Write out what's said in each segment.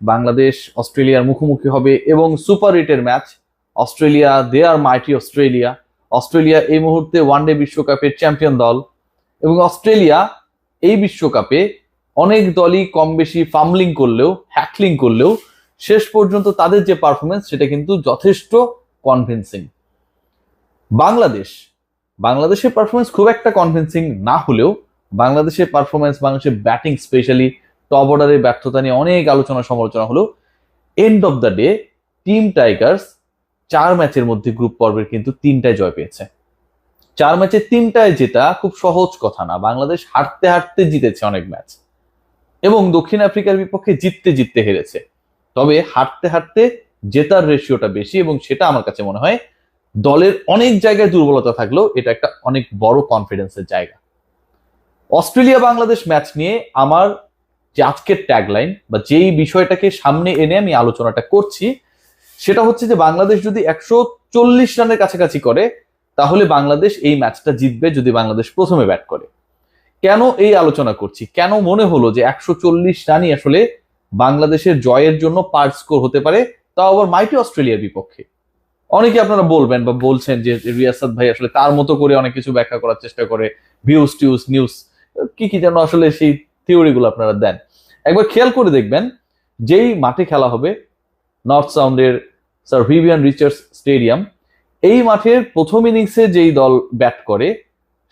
বাংলাদেশ, অস্ট্রেলিয়ার মুখোমুখি হবে এবং সুপার হিটের ম্যাচ। অস্ট্রেলিয়া দে আর মাইটি অস্ট্রেলিয়া। অস্ট্রেলিয়া এই মুহূর্তে ওয়ানডে বিশ্বকাপের চ্যাম্পিয়ন দল এবং অস্ট্রেলিয়া এই বিশ্বকাপে অনেক দলই কম বেশি ফামলিং করলেও হ্যাকলিং করলেও শেষ পর্যন্ত তাদের যে পারফরমেন্স সেটা কিন্তু যথেষ্ট কনভিনসিং বাংলাদেশ, বাংলাদেশের পারফরমেন্স খুব একটা কনভিনসিং না হলেও বাংলাদেশের পারফরমেন্স বাংলাদেশের ব্যাটিং স্পেশালি টপ অর্ডারের ব্যর্থতা নিয়ে অনেক আলোচনা সমালোচনা হলো। End of the day team Tigers চার ম্যাচের মধ্যে গ্রুপ পর্বের কিন্তু তিনটায় জয় পেয়েছে। চার ম্যাচে তিনটায় জেতা খুব সহজ কথা না। বাংলাদেশ হারতে হারতে জিতেছে অনেক ম্যাচ এবং দক্ষিণ আফ্রিকার বিপক্ষে জিততে জিততে হেরেছে। তবে হারতে হারতে জেতার রেশিওটা বেশি এবং সেটা আমার কাছে মনে হয় দলের অনেক জায়গায় দুর্বলতা থাকলেও এটা একটা অনেক বড় কনফিডেন্সের জায়গা। অস্ট্রেলিয়া বাংলাদেশ ম্যাচ নিয়ে আমার যে আজকের ট্যাগলাইন বা যেই বিষয়টাকে সামনে এনে আমি আলোচনাটা করছি, সেটা হচ্ছে যে বাংলাদেশ যদি একশো চল্লিশ রানের কাছাকাছি করে, তাহলে বাংলাদেশ এই ম্যাচটা জিতবে যদি বাংলাদেশ প্রথমে ব্যাট করে। কেন এই আলোচনা করছি? কেন মনে হলো যে একশো চল্লিশ রানই আসলে বাংলাদেশের জয়ের জন্য পার্ট স্কোর হতে পারে? তাও আবার মাইটি অস্ট্রেলিয়ার বিপক্ষে। অনেকে আপনারা বলবেন বা বলছেন যে রিয়াসাদ ভাই আসলে তার মতো করে অনেক কিছু ব্যাখ্যা করার চেষ্টা করে ভিউজ টিউজ নিউজ কি কি যেন আসলে সেই থিওরিগুলো আপনারা দেন। একবার খেয়াল করে দেখবেন, যেই মাঠে খেলা হবে নর্থ সাউন্ডের স্যার ভিভিয়ান রিচার্স স্টেডিয়াম এই মাঠের প্রথম ইনিংসে যেই দল ব্যাট করে,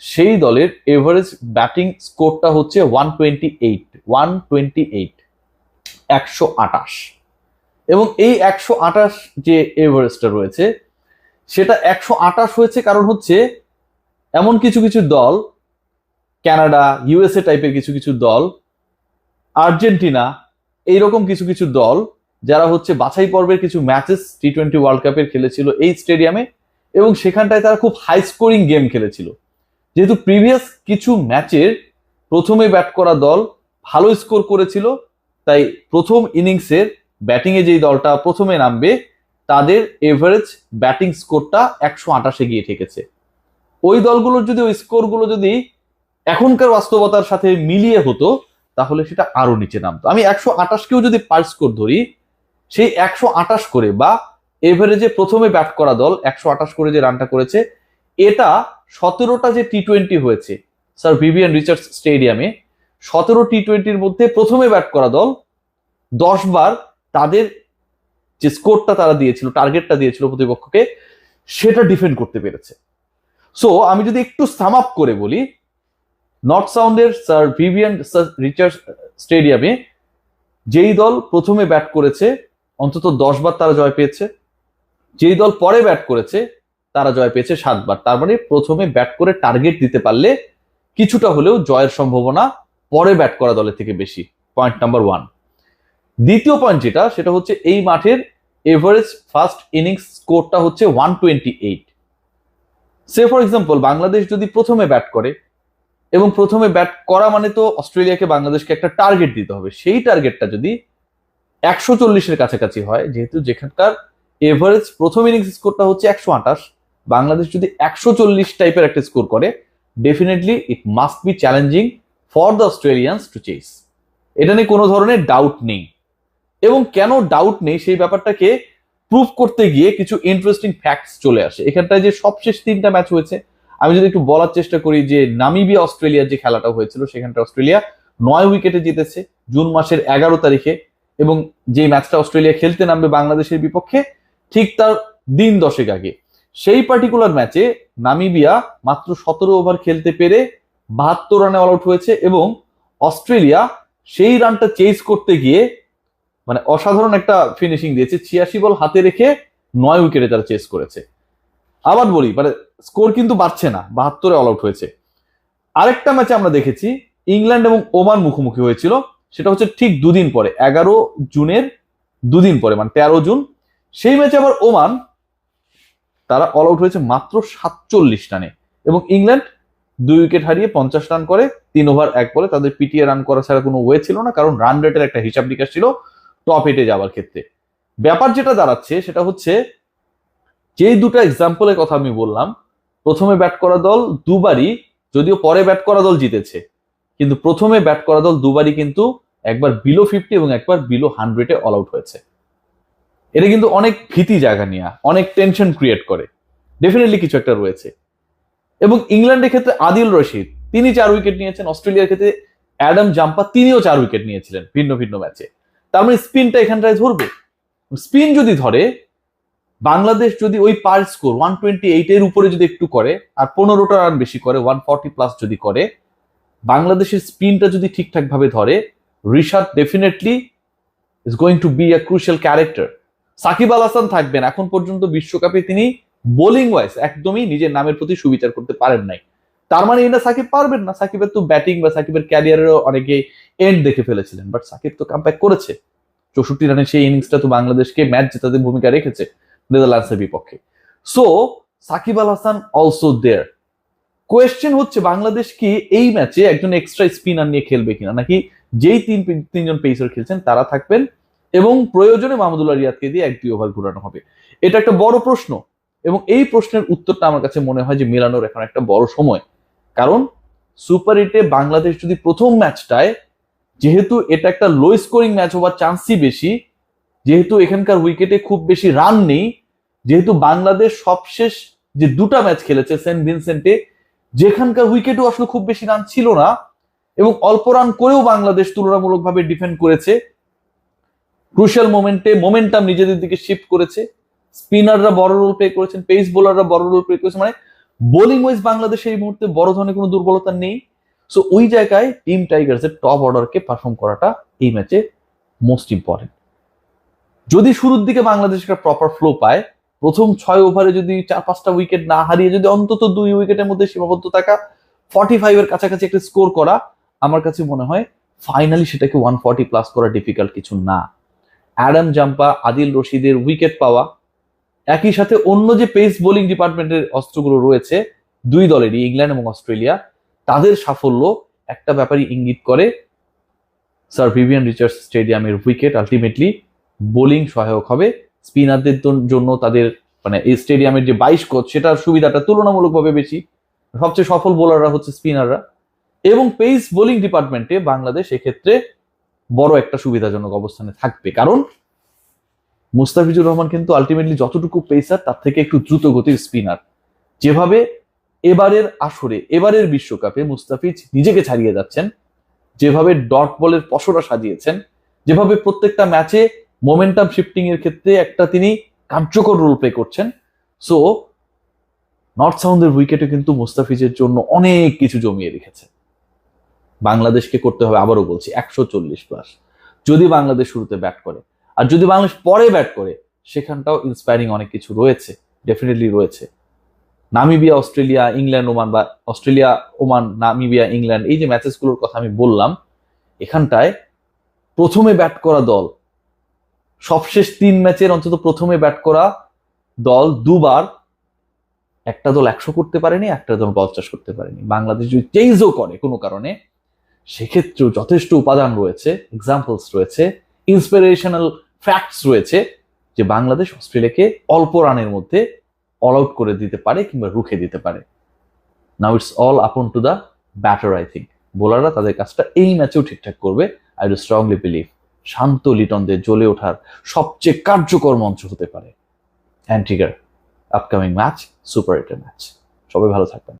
সেই দলের এভারেজ ব্যাটিং স্কোরটা হচ্ছে one twenty eight one twenty eight একশো আটাশ এবং এই একশো আটাশ যে এভারেজটা রয়েছে, সেটা একশো আটাশ হয়েছে কারণ হচ্ছে, এমন কিছু কিছু দল কানাডা ইউএসএ টাইপের কিছু কিছু দল, আর্জেন্টিনা, এইরকম কিছু কিছু দল, যারা হচ্ছে বাছাই পর্বের কিছু ম্যাচেস টি টোয়েন্টি ওয়ার্ল্ড কাপের খেলেছিল এই স্টেডিয়ামে এবং সেখানটায় তারা খুব হাই স্কোরিং গেম খেলেছিল। যেহেতু প্রিভিয়াস কিছু ম্যাচের প্রথমে ব্যাট করা দল ভালো স্কোর করেছিল, তাই প্রথম ইনিংসের ব্যাটিংয়ে যেই দলটা প্রথমে নামবে, তাদের এভারেজ ব্যাটিং স্কোরটা একশো আটাশে গিয়ে ঠেকেছে। ওই দলগুলোর যদি ওই স্কোরগুলো যদি এখনকার বাস্তবতার সাথে মিলিয়ে হতো, তাহলে সেটা আরও নিচে নামতো। আমি একশো আটাশকেও যদি পার স্কোর ধরি, সেই একশো আটাশ করে বা এভারেজে প্রথমে ব্যাট করা দল একশো আটাশ করে যে রানটা করেছে, এটা সতেরোটা যে টি টোয়েন্টি হয়েছে, স্যার ভিভিয়ান রিচার্ডস স্টেডিয়ামে, সতেরো টি টোয়েন্টির মধ্যে প্রথমে ব্যাট করা দল দশ বার তাদের যে স্কোরটা তারা দিয়েছিল টার্গেটটা দিয়েছিল প্রতিপক্ষকে, সেটা ডিফেন্ড করতে পেরেছে। সো আমি যদি একটু সাম আপ করে বলি নর্থ সাউন্ডের স্যার ভিভিয়ান রিচার্ড স্টেডিয়ামে যেই দল প্রথমে ব্যাট করেছে, অন্তত দশ বার তারা জয় পেয়েছে। যেই দল পরে ব্যাট করেছে, তারা জয় পেয়েছে সাতবার তার মানে প্রথমে ব্যাট করে টার্গেট দিতে পারলে কিছুটা হলেও জয়ের সম্ভাবনা পরে ব্যাট করা দলের থেকে বেশি পয়েন্ট নাম্বার ওয়ান দ্বিতীয় পয়েন্ট যেটা, সেটা হচ্ছে এই মাঠের এভারেজ ফার্স্ট ইনিংস স্কোরটা হচ্ছে one twenty eight say for example Bangladesh যদি প্রথমে ব্যাট করে এবং প্রথমে ব্যাট করা মানে তো অস্ট্রেলিয়াকে বাংলাদেশকে একটা টার্গেট দিতে হবে। সেই টার্গেটটা যদি একশো চল্লিশের কাছাকাছি হয়, যেহেতু যেখানকার এভারেজ প্রথম ইনিংস স্কোরটা হচ্ছে একশো আঠাশ, বাংলাদেশ যদি একশো চল্লিশ টাইপের একটা স্কোর করে definitely it must be challenging for the Australians to chase এটা নিয়ে কোনো ধরনের ডাউট নেই। এবং কেন ডাউট নেই? সেই ব্যাপারটাকে প্রুভ করতে গিয়ে কিছু ইন্টারেস্টিং ফ্যাক্টস চলে আসে। এখানটায় যে সবশেষ তিনটা ম্যাচ হয়েছে আমি যদি একটু বলার চেষ্টা করি যে নামিবিয়া, অস্ট্রেলিয়ার যে খেলাটা হয়েছিল, সেখানটা অস্ট্রেলিয়া নয় উইকেটে জিতেছে জুন মাসের এগারো তারিখে এবং যে ম্যাচটা অস্ট্রেলিয়া খেলতে নামবে বাংলাদেশের বিপক্ষে, ঠিক তার দিন দশেক আগে। সেই পার্টিকুলার ম্যাচে নামিবিয়া মাত্র সতেরো ওভার খেলতে পেরে বাহাত্তর রানে অল আউট হয়েছে এবং অস্ট্রেলিয়া সেই রানটা চেস করতে গিয়ে মানে অসাধারণ একটা ফিনিশিং দিয়েছে, ছিয়াশি বল হাতে রেখে নয় উইকেটে তারা চেস করেছে। আবার বলি মানে স্কোর কিন্তু বাড়ছে না, বাহাত্তরে অল আউট হয়েছে। আরেকটা ম্যাচে আমরা দেখেছি, ইংল্যান্ড এবং ওমান মুখোমুখি হয়েছিল, সেটা হচ্ছে ঠিক দুদিন পরে, এগারো জুনের দুদিন পরে মানে তেরো জুন। সেই ম্যাচে আবার ওমান, তারা অল আউট হয়েছে মাত্র সাতচল্লিশ রানে এবং ইংল্যান্ড দুই উইকেট হারিয়ে পঞ্চাশ রান করে, তিন ওভার এক বলে। তাদের পিটিএ রান করা ছাড়া কোনো ওয়ে ছিল না, কারণ রান রেটের একটা হিসাব নিকাশ ছিল টপ এটে যাওয়ার ক্ষেত্রে। ব্যাপার যেটা দাঁড়াচ্ছে, সেটা হচ্ছে যেই দুটো এক্সাম্পলের কথা আমি বললাম, প্রথমে ব্যাট করা দল দুবারই, যদিও পরে ব্যাট করা দল জিতেছে, কিন্তু প্রথমে ব্যাট করা দল দুবারই কিন্তু একবার বিলো ফিফটি এবং একবার বিলো হান্ড্রেডে অল আউট হয়েছে। এটা কিন্তু অনেক ভীতি জায়গা নিয়ে, অনেক টেনশন ক্রিয়েট করে। ডেফিনেটলি কিছু একটা রয়েছে। এবং ইংল্যান্ডের ক্ষেত্রে আদিল রশিদ, তিনি চার উইকেট নিয়েছেন, অস্ট্রেলিয়ার ক্ষেত্রে অ্যাডাম জাম্পা তিনিও চার উইকেট নিয়েছিলেন ভিন্ন ভিন্ন ম্যাচে তার মানে স্পিনটা এখানটায় ধরবে? স্পিন যদি ধরে বাংলাদেশ যদি ওই par score one twenty eight এর উপরে যদি একটু করে, আর পনেরোটা রান বেশি করে ওয়ান ফর্টি প্লাস যদি করে, বাংলাদেশের স্পিনটা যদি ঠিকঠাক ভাবে ধরে Rishad definitely is going to be a crucial character Shakib Al Hasan থাকবেন, এখন পর্যন্ত বিশ্বকাপে তিনি বোলিং ওয়াইজ একদমই নিজের নামের প্রতি সুবিচার করতে পারেন নাই। তার মানে এটা সাকিব পারবেন না, সাকিবের তো ব্যাটিং বা সাকিবের ক্যারিয়ারেরও অনেকে এন্ড দেখে ফেলেছিলেন বাট সাকিব তো কামব্যাক করেছে। চৌষট্টি রানের সেই ইনিংসটা তো বাংলাদেশকে ম্যাচ জেতাতে ভূমিকা রেখেছে। নেদারল্যান্ডসের বিপক্ষে। So Shakib Al Hasan also there question হচ্ছে, বাংলাদেশ কি এই ম্যাচে একজন এক্সট্রা স্পিনার নিয়ে খেলবে কিনা? নাকি যেই তিন তিনজন পেসার খেলছেন, তারা থাকবেন? এবং প্রয়োজনে মাহমুদুল্লাহ রিয়াদকে দিয়ে এক দুই ওভার ঘুরানো হবে। এটা একটা বড় প্রশ্ন। এবং এই প্রশ্নের উত্তরটা আমার কাছে মনে হয় যে মেলানোর এখন একটা বড় সময়। কারণ সুপার এইটে বাংলাদেশ যদি প্রথম ম্যাচটায় যেহেতু এটা একটা লো স্কোরিং ম্যাচ হওয়ার চান্সই বেশি যেহেতু এখানকার উইকেটে খুব বেশি রান নেই, যেহেতু বাংলাদেশ সবশেষ যে দুটা ম্যাচ খেলেছে সেন্ট ভিনসেন্টে, যেখানকার উইকেটও আসলে খুব বেশি রান ছিল না এবং অল্প রান করেও বাংলাদেশ তুলনামূলকভাবে ডিফেন্ড করেছে। ক্রুশিয়াল মোমেন্টে মোমেন্টাম নিজেদের দিকে শিফট করেছে। স্পিনাররা বড় রোল প্লে করেছেন পেস বোলাররা বড় রোল প্লে করেছে মানে বোলিং ওয়াইজ বাংলাদেশ এই মুহূর্তে বড় ধরনের কোনো দুর্বলতা নেই। সো ওই জায়গায় টিম টাইগার্সের টপ অর্ডারকে পারফর্ম করাটা এই ম্যাচে মোস্ট ইম্পর্টেন্ট যদি শুরুর দিকে বাংলাদেশ একটা প্রপার ফ্লো পায়, প্রথম ছয় ওভারে যদি চার, পাঁচটা উইকেট না হারিয়ে যদি অন্তত দুই উইকেটের মধ্যে সীমাবদ্ধ থাকা ফর্টি ফাইভ এর কাছাকাছি একটা স্কোর করা, আমার কাছে মনে হয় ফাইনালি সেটাকে ওয়ান ফর্টি প্লাস করা ডিফিকাল্ট কিছু না। অ্যাডাম জাম্পা আদিল রশিদের উইকেট পাওয়া, একই সাথে অন্য যে পেস বোলিং ডিপার্টমেন্টের অস্ত্রগুলো রয়েছে, দুই দলেরই, ইংল্যান্ড এবং অস্ট্রেলিয়া, তাদের সাফল্য একটা ব্যাপারই ইঙ্গিত করে স্যার ভিভিয়ান রিচার্ড স্টেডিয়ামের উইকেট আলটিমেটলি বোলিং সহায়ক হবে। স্পিনারদের জন্য তাদের মানে স্টেডিয়ামের যে বাইশ কোচ, সেটার সুবিধাটা তুলনামূলকভাবে বেশি। সবচেয়ে সফল বোলাররা হচ্ছে স্পিনাররা। এবং পেস বোলিং ডিপার্টমেন্টে বাংলাদেশ এক্ষেত্রে বড় একটা সুবিধাজনক অবস্থানে থাকবে। কারণ মুস্তাফিজুর রহমান কিন্তু আলটিমেটলি যতটুকু পেসার তার থেকে একটু দ্রুত গতির স্পিনার যেভাবে এবারের আসরে, এবারের বিশ্বকাপে মুস্তাফিজ নিজেকে ছাড়িয়ে যাচ্ছেন, যেভাবে ডট বলের পসরা সাজিয়েছেন, যেভাবে প্রত্যেকটা ম্যাচে মোমেন্টাম শিফটিং এর ক্ষেত্রে একটা তিনি কার্যকর রোল প্লে করছেন। সো নর্থ সাউন্ডের উইকেটে কিন্তু মুস্তাফিজের জন্য অনেক কিছু জমিয়ে রেখেছে। বাংলাদেশকে করতে হবে, আবারও বলছি, একশো চল্লিশ প্লাস যদি বাংলাদেশ শুরুতে ব্যাট করে, আর যদি বাংলাদেশ পরে ব্যাট করে, সেখানটাও ইন্সপায়ারিং অনেক কিছু রয়েছে ডেফিনেটলি রয়েছে। নামিবিয়া, অস্ট্রেলিয়া, ইংল্যান্ড, ওমান বা অস্ট্রেলিয়া, ওমান, নামিবিয়া, ইংল্যান্ড, এই যে ম্যাচেসগুলোর কথা আমি বললাম, এখানটায় প্রথমে ব্যাট করা দল সবশেষ তিন ম্যাচের অন্তত প্রথমে ব্যাট করা দল দুবার একটা দল একশো করতে পারেনি, একটা দল পঞ্চাশ করতে পারেনি। বাংলাদেশ যদি চেইজও করে কোনো কারণে, সেক্ষেত্রেও যথেষ্ট উপাদান রয়েছে এক্সাম্পলস রয়েছে ইন্সপিরেশনাল ফ্যাক্টস রয়েছে যে বাংলাদেশ অস্ট্রেলিয়াকে অল্প রানের মধ্যে অল আউট করে দিতে পারে কিংবা রুখে দিতে পারে। Now it's all upon to the batter I think বোলাররা তাদের কাজটা এই ম্যাচেও ঠিকঠাক করবে। I do strongly believe Shanto লিটনদের জ্বলে ওঠার সবচেয়ে কার্যকর মঞ্চ হতে পারে। অ্যান্টিগার আপকামিং ম্যাচ সুপার এটার ম্যাচ সবাই ভালো থাকবেন।